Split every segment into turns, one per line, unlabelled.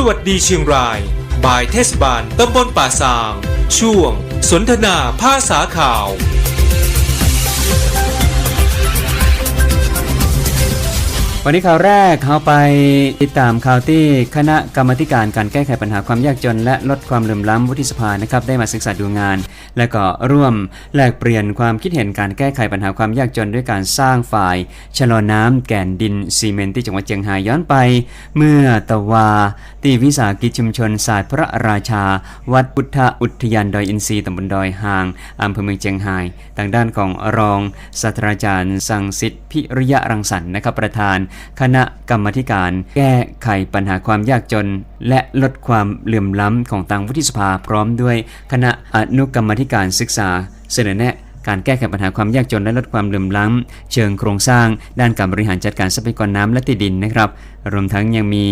สวัสดีเชียงราย บายเทศบาลตำบลป่าซาง ช่วง สนทนาภาษาข่าว
วันนี้ข่าวแรกเขาไปติดตามข่าวที่คณะกรรมการการแก้ไขปัญหาความยากจน และลดความเหลื่อมล้ำวุฒิสภานะครับได้มาศึกษาดูงาน และก็ร่วมแลกเปลี่ยนความคิดเห็นการแก้ไขปัญหาความยากจนด้วยการสร้างฝ่ายชะลอน้ำแก่นดินซีเมนต์ที่จังหวัดเชียงรายย้อนไป เมื่อตะวาที่วิสาหกิจชุมชนศาสตร์พระราชา วัดพุทธอุทยานดอยอินทรีย์ตำบลดอยหางอำเภอเมืองเชียงรายทางด้านของรองศาสตราจารย์สังสิทธิพิริยะรังสรรค์นะครับประธาน คณะกรรมธิการ แก้ไขปัญหาความยากจนและลดความเหลื่อมล้ำของทางวุฒิสภาพร้อมด้วยคณะอนุกรรมธิการศึกษาเสนอแนะ การแก้ไขปัญหาความยากจนและลดความเหลื่อมล้ำเชิงโครงสร้าง ด้านการบริหารจัดการทรัพยากรน้ำและที่ดินนะครับ รวมทั้งยังมี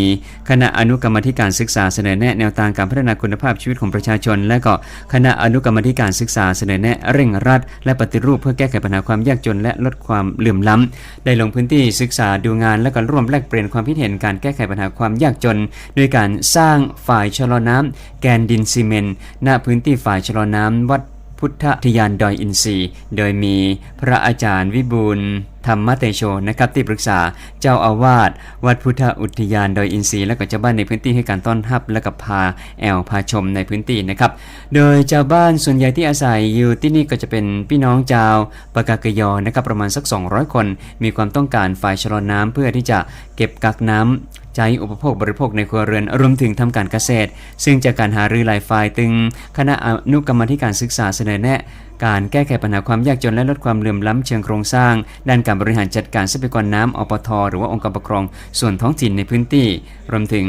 คณะอนุกรรมธิการศึกษาเสนอแนะแนวทางการพัฒนาคุณภาพชีวิตของประชาชน และก็คณะอนุกรรมธิการศึกษาเสนอแนะเร่งรัด และปฏิรูปเพื่อแก้ไขปัญหาความยากจนและลดความเหลื่อมล้ำได้ลงพื้นที่ศึกษาดูงานและก็ร่วมแลกเปลี่ยนความคิดเห็นการแก้ไขปัญหาความยากจนด้วยการสร้างฝ่ายชะลอน้ำแกนดินซีเมนต์ณพื้นที่ฝ่ายชะลอน้ำวัด พุทธทยานดอยอินทรีย์ โดยมีพระอาจารย์วิบูลธรรมเตโชนะครับที่ปรึกษาเจ้าอาวาสวัดพุทธอุทยานดอยอินทรีย์และก็เจ้าบ้านในพื้นที่ให้การต้อนรับและก็พาแอลพาชมในพื้นที่นะครับ โดยชาวบ้านส่วนใหญ่ที่อาศัยอยู่ที่นี่ก็จะเป็นพี่น้องชาวปากากยอนะครับประมาณสัก 200 คน มีความต้องการฝ่ายชะลอน้ำเพื่อที่จะเก็บกักน้ำ ใช้อุปโภคบริโภคในครัวเรือนรวมถึงทำการเกษตร ซึ่งจากการหารือหลายฝ่ายตึง คณะอนุกรรมธิการศึกษาเสนอแนะ การแก้ไขปัญหาความยากจนและลดความเหลื่อมล้ำเชิงโครงสร้าง ด้านการบริหารจัดการทรัพยากรน้ำอปท หรือว่าองค์การปกครองส่วนท้องถิ่นในพื้นที่ รวมถึง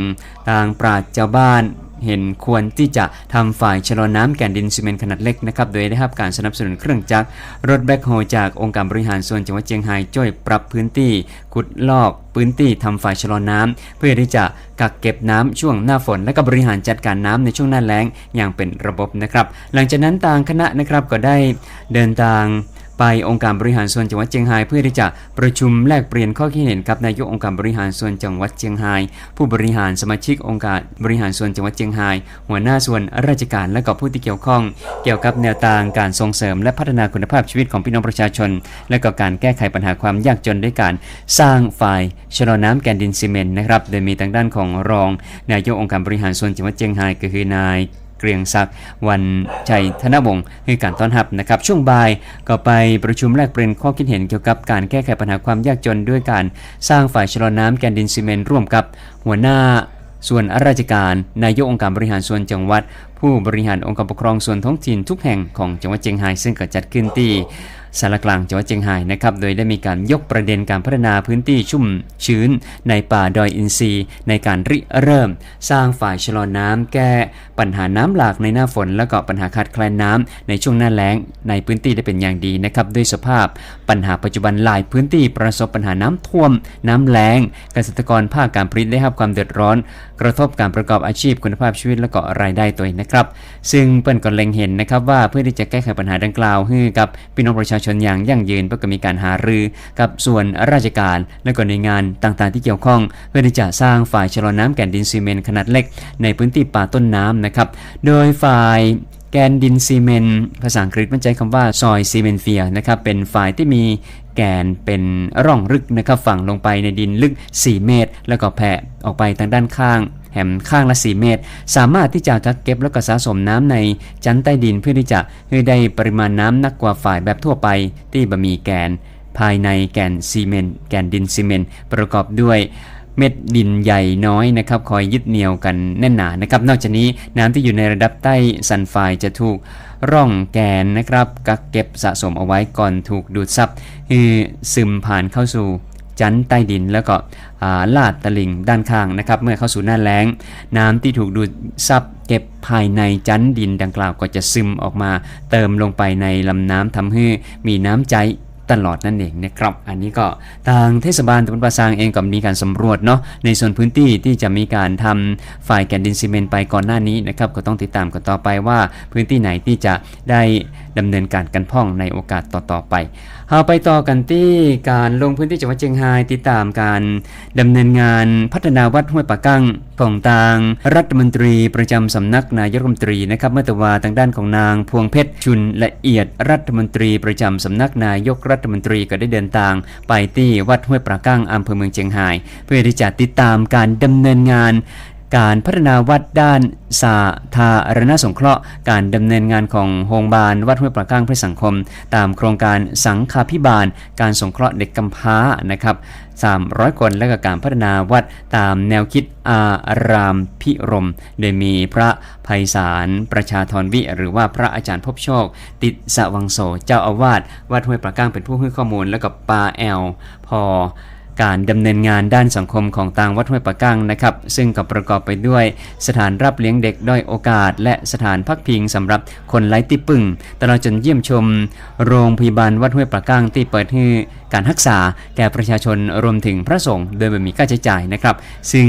ทางปราชญ์ชาวบ้าน เห็นควรที่จะทำฝ่ายชะลอน้ำแก่นดินซีเมนต์ขนาดเล็กนะครับ โดยได้รับการสนับสนุนเครื่องจักรรถแบ็คโฮจากองค์การบริหารส่วนจังหวัดเชียงรายช่วยปรับพื้นที่ขุดลอกพื้นที่ทำฝ่ายชะลอน้ำเพื่อที่จะกักเก็บน้ำช่วงหน้าฝน และก็บริหารจัดการน้ำในช่วงหน้าแล้งอย่างเป็นระบบนะครับ หลังจากนั้นทางคณะนะครับก็ได้เดินทาง ไปองค์การบริหารส่วนจังหวัดเชียงรายเพื่อที่จะประชุมแลกเปลี่ยนข้อคิดเห็นกับนายกองค์การบริหารส่วนจังหวัดเชียงราย ผู้บริหารสมาชิกองค์การบริหารส่วนจังหวัดเชียงราย หัวหน้าส่วนราชการและก็ผู้ที่เกี่ยวข้อง เกี่ยวกับแนวทางการส่งเสริมและพัฒนาคุณภาพชีวิตของพี่น้องประชาชน และก็การแก้ไขปัญหาความยากจนด้วยการสร้างฝ่ายชะลอน้ำแกนดินซีเมนต์นะครับโดยมีทางด้านของรอง นายกองค์การบริหารส่วนจังหวัดเชียงรายก็คือนาย เกรียงศักดิ์วันชัยธนวงศ์ให้การต้อนรับนะครับ ช่วงบ่ายก็ไปประชุมแลกเปลี่ยนข้อคิดเห็นเกี่ยวกับการแก้ไขปัญหาความยากจนด้วยการสร้างฝ่ายชะลอน้ำแกนดินซีเมนต์ร่วมกับหัวหน้าส่วนราชการนายกองค์การบริหารส่วนจังหวัด ผู้บริหารองค์การปกครองส่วนท้องถิ่นทุกแห่งของจังหวัดเชียงรายซึ่งก็จัดขึ้นที่ สารกลางจังหวัดเชียงรายนะครับ โดยได้มีการยกประเด็นการพัฒนาพื้นที่ชุ่มชื้น ในป่าดอยอินทรีย์ ในการริเริ่ม สร้างฝ่ายชะลอน้ำแก้ปัญหาน้ำหลากในหน้าฝน และก็ปัญหาขาดแคลนน้ำในช่วงหน้าแล้งในพื้นที่ได้เป็นอย่างดีนะครับด้วยสภาพปัญหาปัจจุบันหลายพื้นที่ประสบปัญหาน้ำท่วม น้ำแล้งเกษตรกรภาคการผลิตได้รับความเดือดร้อนกระทบการประกอบอาชีพคุณภาพชีวิตและก็รายได้ตัวเองนะครับ ซึ่งเปิ้นก็เล็งเห็นนะครับว่าเพื่อที่จะแก้ไขปัญหาดังกล่าวให้กับพี่น้องประชาชนอย่างยั่งยืนเพื่อก็มีการหารือ กับส่วนราชการและก็หน่วยงานต่างๆ ที่เกี่ยวข้อง เพื่อที่จะสร้างฝ่ายชะลอน้ำแก่นดินซีเมนต์ขนาดเล็ก ในพื้นที่ป่าต้นน้ำนะครับโดยฝ่าย แกนดินซีเมนต์ภาษาอังกฤษมันใช้คำว่าซอยซีเมนเฟียนะครับเป็นฝ่ายที่มีแกนเป็นร่องลึกนะครับฝังลงไปในดินลึก 4 เมตร แล้วก็แผ่ออกไปทางด้านข้างแหมข้างละ 4 เมตร สามารถที่จะกักเก็บแล้วก็สะสมน้ำในชั้นใต้ดินเพื่อที่จะให้ได้ปริมาณน้ำนักกว่าฝ่ายแบบทั่วไป ที่บะมีแกน ภายในแกนซีเมนต์แกนดินซีเมนต์ประกอบด้วย เม็ดดินใหญ่น้อยนะครับ คอยยึดเหนี่ยวกันแน่นหนานะครับ นอกจากนี้น้ำที่อยู่ในระดับใต้สันไฟจะถูกร่องแกนนะครับกักเก็บสะสมเอาไว้ก่อนถูกดูดซับคือซึมผ่านเข้าสู่ชั้นใต้ดินแล้วก็ลาดตลิ่งด้านข้างนะครับ เมื่อเข้าสู่หน้าแล้ง น้ำที่ถูกดูดซับเก็บภายในชั้นดินดังกล่าวก็จะซึมออกมา เติมลงไปในลำน้ำทำให้มีน้ำใจ ตลอดนั่นเองนะครับ อันนี้ก็ทางเทศบาลตำบลปราซางเองก็มีการสำรวจเนาะในส่วนพื้นที่ที่จะมีการทำฝ่ายแกนดินซีเมนต์ไปก่อนหน้านี้นะครับก็ต้องติดตามกันต่อไปว่าพื้นที่ไหนที่จะได้ ดำเนินการกันพ่องในโอกาสต่อๆไปเอาไปต่อกันที่การลงพื้นที่จังหวัดเชียงรายติดตามการดำเนินงานพัฒนาวัดห้วยปะกั้งของทางรัฐมนตรีประจำสำนักนายกรัฐมนตรีนะครับเมื่อแตว่าทางด้านของนางพวงเพชรชุนละเอียดรัฐมนตรีประจำสำนักนายกรัฐมนตรีก็ได้เดินทาง ไปที่วัดห้วยปะกั้งอำเภอเมืองเชียงราย เพื่อที่จะติดตามการดำเนินงาน การพัฒนาวัดด้านสาธารณสงเคราะห์ การดำเนินงานของโรงพยาบาลวัดห้วยปลาก้างเพื่อสังคม ตามโครงการสังฆาพิบาล การสงเคราะห์เด็กกำพร้านะครับ300 คนและก็การพัฒนาวัดตามแนวคิดอารามพิรม โดยมีพระภัยสารประชาธรวิ หรือว่าพระอาจารย์พบโชค ติดสวังโสเจ้าอาวาสวัดห้วยปลาก้างเป็นผู้ให้ข้อมูล แล้วก็ปาแอล พอ การดำเนินงานด้านสังคมของทางวัดห้วยปะกั้งนะครับ ซึ่งก็ประกอบไปด้วยสถานรับเลี้ยงเด็กด้อยโอกาส และสถานพักพิงสำหรับคนไร้ที่ปึ่งตลอดจนเยี่ยมชม โรงพยาบาลวัดห้วยปะกั้งที่เปิดให้การรักษาแก่ประชาชนรวมถึงพระสงฆ์โดยไม่มีค่าใช้จ่ายนะครับ ซึ่ง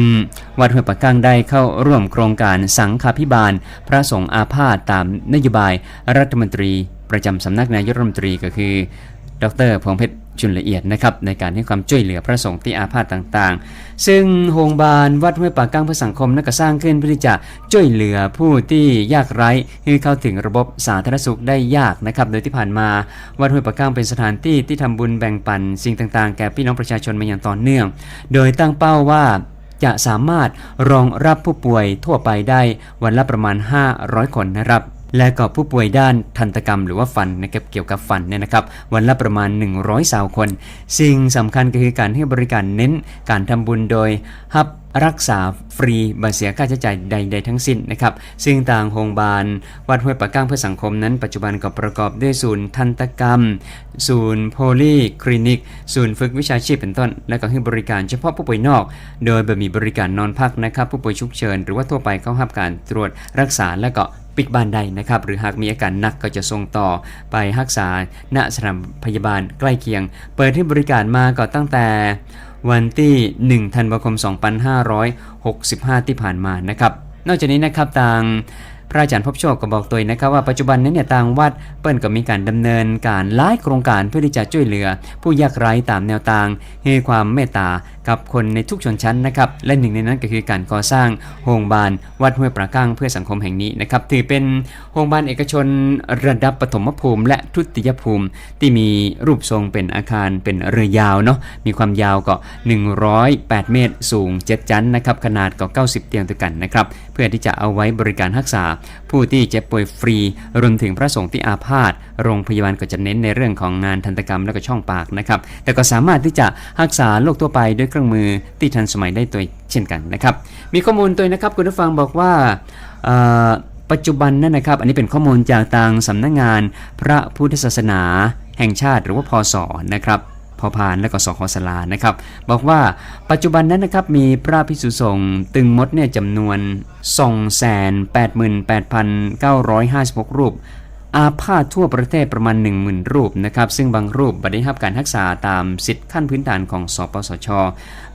วัดห้วยปะกั้งได้เข้าร่วมโครงการสังฆาพิบาล พระสงฆ์อาพาธตามนโยบายรัฐมนตรี ประจำสำนักนายกรัฐมนตรีก็คือ ดรพงเพชร ชุนละเอียดนะครับในการให้ความช่วยเหลือพระสงฆ์ที่อาพาธต่างๆ ซึ่งโรงพยาบาลวัดห้วยปากก้างเพื่อสังคมนั้นก็สร้างขึ้นเพื่อที่จะช่วยเหลือผู้ที่ยากไร้ให้เข้าถึงระบบสาธารณสุขได้ยากนะครับโดยที่ผ่านมาวัดห้วยปากก้างเป็นสถานที่ที่ทำบุญแบ่งปันสิ่งต่างๆ แก่พี่น้องประชาชนมาอย่างต่อเนื่อง โดยตั้งเป้าว่าจะสามารถรองรับผู้ป่วยทั่วไปได้วันละประมาณ 500 คนนะครับ และก็ผู้ป่วยด้านทันตกรรมหรือว่าฟันนะครับเกี่ยวกับฟันเนี่ยนะครับวันละประมาณ 100สาวคน สิ่งสำคัญก็คือการให้บริการเน้นการทำบุญโดยฮับรักษาฟรีบัเสียค่าใช้จ่ายใด ๆ ทั้งสิ้นนะครับ ซึ่งทางโรงพยาบาล วัดห้วยปะก้างเพื่อสังคมนั้น ปัจจุบันก็ประกอบด้วยศูนย์ทันตกรรม ศูนย์โพลีคลินิก ศูนย์ฝึกวิชาชีพเป็นต้น และก็ให้บริการเฉพาะผู้ป่วยนอก โดยบมีบริการนอนพักนะครับ ผู้ป่วยฉุกเฉินหรือว่าทั่วไปเข้ารับการตรวจรักษาและก็ ปิดบ้านใดนะครับ หรือหากมีอาการหนักก็จะส่งต่อไปรักษาณสถานพยาบาลใกล้เคียง เปิดให้บริการมาก็ตั้งแต่วันที่ 1 ธันวาคม 2565 ที่ผ่านมานะครับ นอกจากนี้นะครับทาง พระอาจารย์พบโชคก็บอกตัวเองนะครับว่าปัจจุบันนี้เนี่ยทางวัดเปิ้ลก็มีการดำเนินการหลายโครงการเพื่อที่จะช่วยเหลือ ผู้ยากไร้ตามแนวทางให้ความเมตตากับคนในทุกชนชั้นนะครับและหนึ่งในนั้นก็คือการก่อสร้างโรงพยาบาลวัดห้วยปราก้างเพื่อสังคมแห่งนี้นะครับถือเป็นโรงพยาบาลเอกชนระดับปฐมภูมิ และทุติยภูมิ ที่มีรูปทรงเป็นอาคารเป็นเรือยาวเนาะมีความยาวก็ 108 เมตร สูง 7 ชั้นนะครับขนาดก็ 90 เตียงด้วยกันนะครับ พื่อที่จะเอาไว้บริการรักษา ผู้ที่เจ็บป่วยฟรี รวมถึงพระสงฆ์ที่อาพาธโรงพยาบาลก็จะเน้นในเรื่องของงานทันตกรรมและก็ช่องปากนะครับ แต่ก็สามารถที่จะรักษาโรคทั่วไปด้วยเครื่องมือที่ทันสมัยได้ตัวเช่นกันนะครับ มีข้อมูลตัวนะครับคุณผู้ฟังบอกว่าปัจจุบันนั่นนะครับ อันนี้เป็นข้อมูลจากทางสำนักงานพระพุทธศาสนาแห่งชาติหรือว่าพศนะครับ พอพานและก็สคสลานะครับ บอกว่าปัจจุบันนั้นนะครับมีพระภิกษุสงฆ์ตึงมดเนี่ยจำนวน 288,956 รูป อาพาธทั่วประเทศประมาณ 10,000 รูปนะครับซึ่งบางรูปบัได้รับการรักษาตามสิทธิขั้นพื้นฐานของสปสช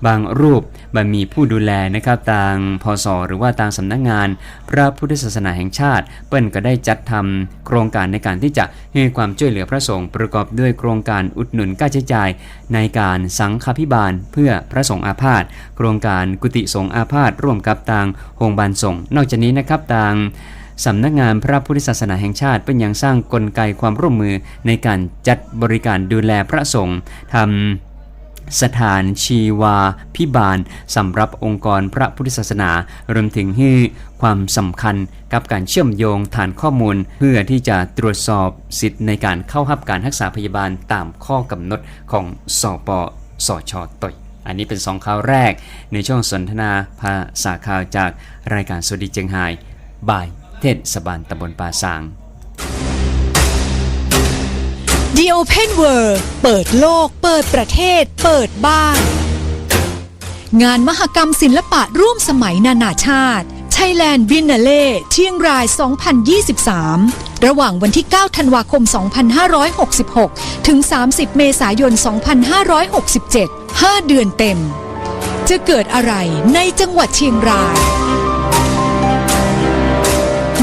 บางรูปบัมีผู้ดูแลนะครับทางพศหรือว่าทางสำนักงาน พระพุทธศาสนาแห่งชาติ เปิ้นก็ได้จัดทำโครงการในการที่จะให้ความช่วยเหลือพระสงฆ์ประกอบด้วยโครงการอุดหนุนค่าใช้จ่าย ในการสังฆพิบาลเพื่อพระสงฆ์อาพาธโครงการกุฏิสงฆ์อาพาธร่วมกับทางโรงพยาบาลสงฆ์นอกจากนี้นะครับทาง สำนักงานพระพุทธศาสนาแห่งชาติ เป็นอยังสร้างกลไกความร่วมมือในการจัดบริการดูแลพระสงฆ์ทำสถานชีวาพิบาลสำหรับองค์กรพระพุทธศาสนารวมถึงให้ความสำคัญกับการเชื่อมโยงฐานข้อมูล เพื่อที่จะตรวจสอบสิทธิ์ในการเข้ารับการรักษาพยาบาลตามข้อกำหนดของสปสชตยอันนี้เป็นสองข่าวแรกในช่วงสนทนาภาษาข่าวจากรายการสวัสดีเจียงไฮ้บาย เทศบาลตำบลป่าซาง
The Open World เปิดโลก เปิดประเทศ เปิดบ้าน งานมหกรรมศิลปะร่วมสมัยนานาชาติ Thailand Biennale เชียงราย 2023 ระหว่างวันที่ 9 ธันวาคม 2566 ถึง 30 เมษายน 2567 5 เดือนเต็ม จะเกิดอะไรในจังหวัดเชียงราย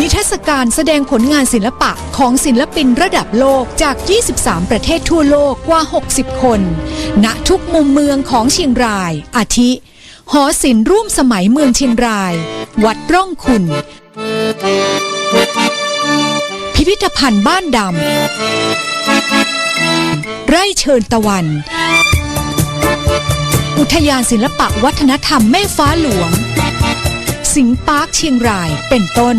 นิทรรศการแสดงผลงานศิลปะของศิลปินระดับโลกจาก 23 ประเทศทั่วโลกกว่า 60 คน ณ ทุกมุมเมืองของเชียงราย อาทิ หอศิลป์ร่วมสมัยเมืองเชียงราย วัดร่องขุนพิพิธภัณฑ์บ้านดำ ไร่เชิญตะวัน อุทยานศิลปะวัฒนธรรมแม่ฟ้าหลวง สิงห์ปาร์คเชียงรายเป็นต้น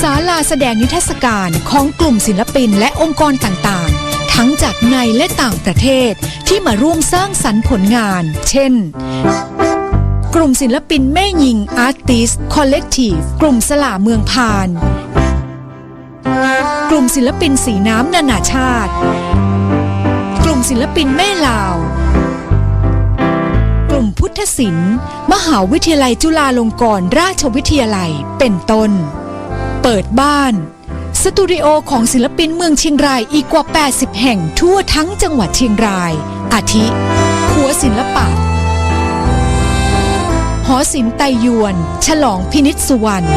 ศาลาแสดงนิทรรศการของกลุ่มศิลปินและองค์กรต่างๆ ทั้งจากในและต่างประเทศที่มาร่วมสร้างสรรค์ผลงาน เช่น กลุ่มศิลปินแม่หญิง Artist Collective กลุ่มสลาเมืองพาน กลุ่มศิลปินสีน้ำนานาชาติ กลุ่มศิลปินแม่ลาวกลุ่ม พุทธศิลป์ มหาวิทยาลัยจุฬาลงกรณราชวิทยาลัยเป็นต้น เปิดบ้าน สตูดิโอของศิลปินเมืองเชียงรายอีกกว่า 80 แห่งทั่วทั้งจังหวัดเชียงราย อาทิขัวศิลปะ หอศิลป์ไตยวน ฉลองพินิษสุวรรณ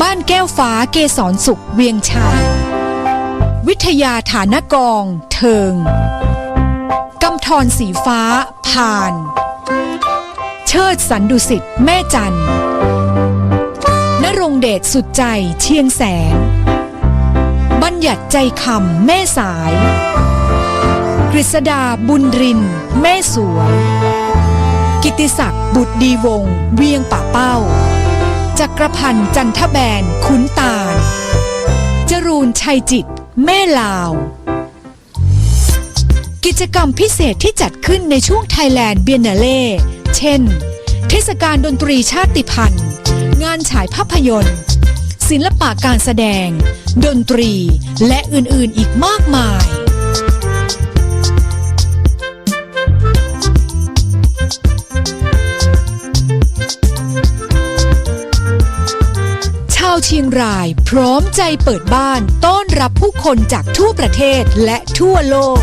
บ้านแก้วฟ้าเกสรสุขเวียงชัยวิทยาฐานกอง เทิงกำธรสีฟ้า ผ่าน เชิดสันดุสิตแม่จันทร์นรงเดชสุดใจเชียงแสน บัญญัติใจคำแม่สาย กฤษดาบุญริน แม่สวย กิติศักดิ์บุตรดีวง เวียงป่าเป้า จักรพันธ์จันทแบนขุนตาล จรูนชัยจิต แม่ลาว กิจกรรมพิเศษที่จัดขึ้นในช่วงไทยแลนด์เบียนนาเล่ เช่น เทศกาลดนตรีชาติพันธุ์ งานฉายภาพยนตร์ ศิลปะการแสดง ดนตรีและอื่นๆอีกมากมายชาวเชียงรายพร้อมใจเปิดบ้านต้อนรับผู้คนจากทั่วประเทศและทั่วโลก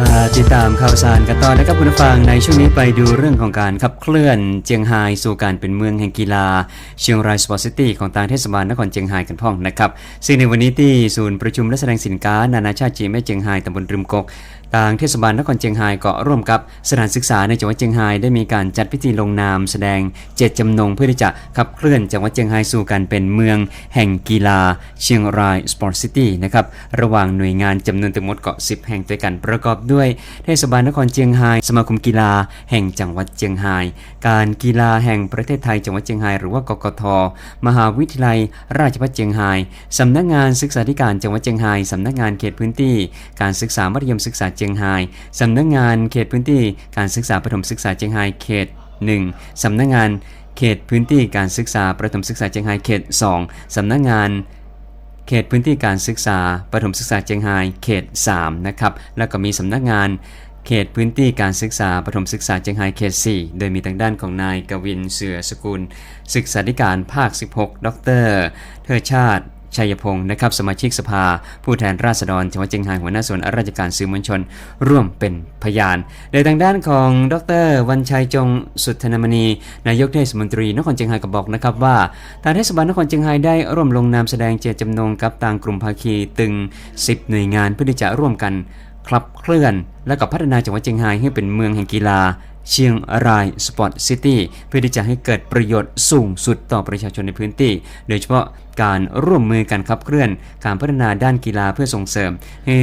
มาติดตามข่าวสารกันต่อนะครับคุณผู้ฟังในช่วงนี้ไปดูเรื่องของการขับเคลื่อนเจียงไฮ้สู่การเป็นเมืองแห่งกีฬา เชียงรายสปอร์ตซิตี้ของทางเทศบาลนครเจียงไฮ้กันพ่องนะครับซึ่งในวันนี้ที่ศูนย์ประชุมและแสดงสินค้านานาชาติจีนแม่เจียงไฮ้ตำบลริมกก ทางเทศบาลนครเชียงรายก็ร่วมกับสถานศึกษาในจังหวัดเชียงรายได้มีการจัดพิธีลงนามแสดงเจตจำนงเพื่อที่จะขับเคลื่อนจังหวัดเชียงรายสู่การเป็นเมือง แห่งกีฬาเชียงรายสปอร์ตซิตี้นะครับระหว่างหน่วยงานจำนวนทั้งหมดเก็10 แห่งด้วยกันประกอบด้วย เทศบาลนครเชียงราย สมาคมกีฬาแห่งจังหวัดเชียงราย การกีฬาแห่งประเทศไทยจังหวัดเชียงรายหรือว่ากกท มหาวิทยาลัย ราชภัฏเชียงรายสำนักงานศึกษาธิการจังหวัดเชียงรายสำนักงานเขตพื้นที่ การศึกษามัธยมศึกษาเชียงรายสำนักงานเขตพื้นที่การศึกษาประถมศึกษาเชียงรายเขต 1 สำนักงานเขตพื้นที่การศึกษาประถมศึกษาเชียงรายเขต 2 สำนักงานเขตพื้นที่การศึกษาประถมศึกษาเชียงรายเขต 3 นะครับ แล้วก็มีสำนักงานเขตพื้นที่การศึกษาประถมศึกษาเชียงรายเขต 4 โดยมีทางด้านของนายกวินเสือสกุล ศึกษาธิการภาค 16 ดร เทิดชาติ ชัยพงศ์นะครับสมาชิกสภา ผู้แทนราษฎรจังหวัดเชียงรายหัวหน้าส่วนราชการสื่อมวลชน ร่วมเป็นพยาน โดยทางด้านของดรวันชัยจงสุทธนมณีนายกเทศมนตรีนครเชียงรายก็บอกนะครับว่าทางเทศบาลนครเชียงรายได้ร่วมลงนามแสดงเจตจำนงกับทางกลุ่มภาคีตึง 10 หน่วยงานเพื่อที่จะร่วมกันขับเคลื่อน และก็พัฒนาจังหวัดเชียงรายให้เป็นเมืองแห่งกีฬา เชียงรายสปอร์ตซิตี้เพื่อที่จะให้เกิดประโยชน์สูงสุดต่อประชาชนในพื้นที่ โดยเฉพาะการร่วมมือกันขับเคลื่อน การพัฒนาด้านกีฬาเพื่อส่งเสริมให้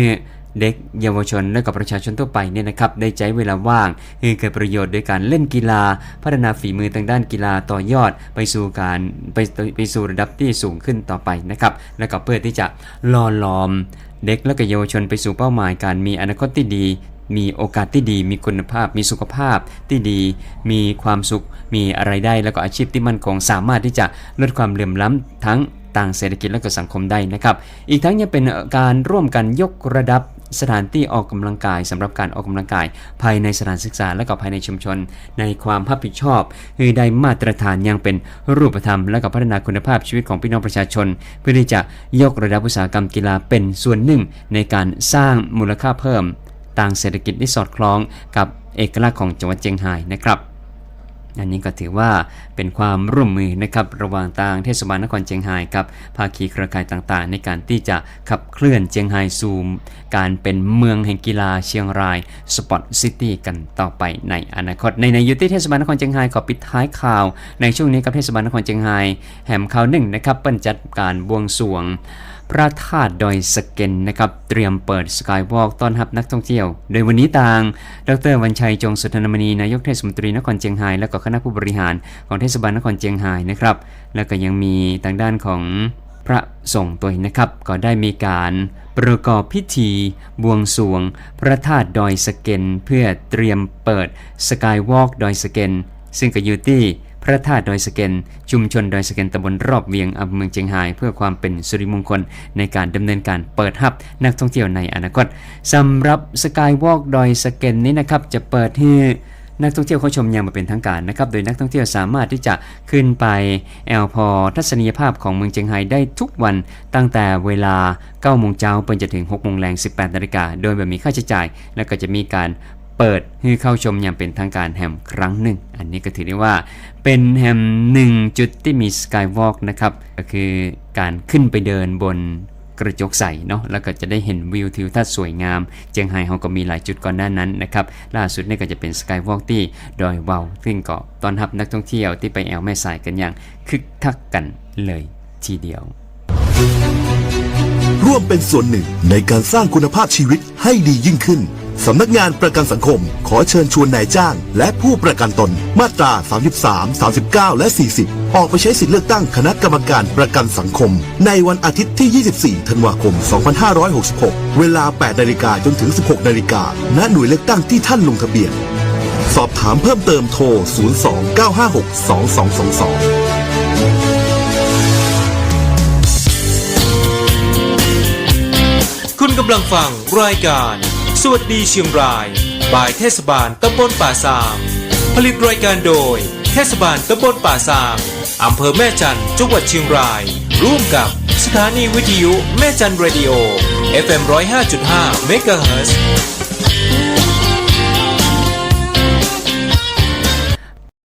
เด็กเยาวชนและกับประชาชนทั่วไปเนี่ยนะครับได้ใช้เวลาว่างให้เกิดประโยชน์โดยการเล่นกีฬา พัฒนาฝีมือทางด้านกีฬาต่อยอด ไปสู่การไปไปสู่ระดับที่สูงขึ้นต่อไปนะครับและก็เพื่อที่จะหล่อหลอมเด็กและก็เยาวชนไปสู่เป้าหมายการมีอนาคตที่ดี มีโอกาสที่ดีมีคุณภาพ มีสุขภาพที่ดี มีความสุข มีอะไรายได้แล้วก็อาชีพที่มั่นคงสามารถที่จะลดความเหลื่อมล้ำทั้งต่างเศรษฐกิจและก็สังคมได้นะครับ อีกทั้งยังเป็นการร่วมกันยกระดับสถานที่ออกกำลังกายสำหรับการออกกำลังกาย ภายในสถานศึกษาและก็ภายในชุมชน ในความรับผิดชอบคือได้มาตรฐานย่างเป็นรูปธรรม และก็พัฒนาคุณภาพชีวิตของพี่น้องประชาชน เพื่อที่จะยกระดับอุตสาหกรรมกีฬาเป็นส่วนหนึ่ง ในการสร้างมูลค่าเพิ่ม ต่างเศรษฐกิจที่สอดคล้องกับเอกลักษณ์ของจังหวัดเชียงรายนะครับอันนี้ก็ถือว่าเป็นความร่วมมือนะครับระหว่างทางเทศบาลนครเชียงรายกับภาคีเครือข่ายต่างๆ ในการที่จะขับเคลื่อนเชียงรายสู่การเป็นเมืองแห่งกีฬาเชียงรายสปอร์ตซิตี้กันต่อไปในอนาคต ในในยุติเทศบาลนครเชียงรายขอปิดท้ายข่าว ในช่วงนี้กับเทศบาลนครเชียงรายแหมข่าวหนึ่งนะครับเปิ้นจัดการบวงสรวง พระธาตุดอยสเก็นนะครับ เตรียมเปิดสกายวอล์กต้อนรับนักท่องเที่ยว โดยวันนี้ทาง ดรวันชัยจงสุธนมณีนายกเทศมนตรีนครเชียงรายและก็คณะผู้บริหารของเทศบาลนครเชียงรายนะครับ แล้วก็ยังมีทางด้านของพระสงฆ์ตัวนะครับ ก็ได้มีการประกอบพิธีบวงสรวง พระธาตุดอยสเก็นเพื่อเตรียมเปิดสกายวอล์กดอยสเก็นซึ่งก็อยู่ที่ พระธาตุดอยสะเก็นชุมชนดอยสะเก็นตำบลรอบเวียงอำเภอเมืองเชียงราย เพื่อความเป็นสิริมงคลในการดำเนินการเปิดฮับนักท่องเที่ยวในอนาคตสำหรับสกายวอล์กดอยสะเก็นนี้นะครับจะเปิดให้นักท่องเที่ยวเข้าชมอย่างมาเป็นทางการนะครับ โดยนักท่องเที่ยวสามารถที่จะขึ้นไปแอลพอทัศนียภาพของเมืองเชียงรายได้ทุกวันตั้งแต่เวลา9โมงเช้าไปจนถึง6โมงแรง 18นาฬิกาโดยแบบมีค่าใช้จ่าย แล้วก็จะมีการ เปิดให้เข้าชมอย่างเป็นทางการแฮมครั้งหนึ่ง อันนี้ก็ถือได้ว่าเป็นแฮมหนึ่งจุดที่มีสกายวอล์กนะครับ ก็คือการขึ้นไปเดินบนกระจกใสเนาะแล้วก็จะได้เห็นวิวทิวทัศน์สวยงาม เจียงไฮ้เขาก็มีหลายจุดก่อนหน้านั้นนะครับล่าสุดนี่ก็จะเป็นสกายวอล์กที่ดอยเวาซึ่งก็ตอนรับนักท่องเที่ยวที่ไปแอลแม่สายกันอย่างคึกคักกันเลยทีเดียว
ร่วมเป็นส่วนหนึ่งในการสร้างคุณภาพชีวิตให้ดียิ่งขึ้น สำนักงานประกันสังคม ขอเชิญชวนนายจ้าง และผู้ประกันตนมาตรา 33 39 และ 40 ออกไปใช้สิทธิเลือกตั้งคณะกรรมการประกันสังคม ในวันอาทิตย์ที่ 24 ธันวาคม 2566 เวลา 8 นาฬิกาจนถึง 16 นาฬิกาณหน่วยเลือกตั้งที่ท่านลงทะเบียน สอบถามเพิ่มเติมโทร 02 956 2222
คุณกำลังฟังรายการ สวัสดีเชียงราย บายเทศบาลตำบลป่าซางผลิตรายการโดย เทศบาลตำบลป่าซางอำเภอแม่จันจังหวัดเชียงราย ร่วมกับสถานีวิทยุแม่จันทร์เรดิโอ FM 105.5เมกะเฮิรตซ์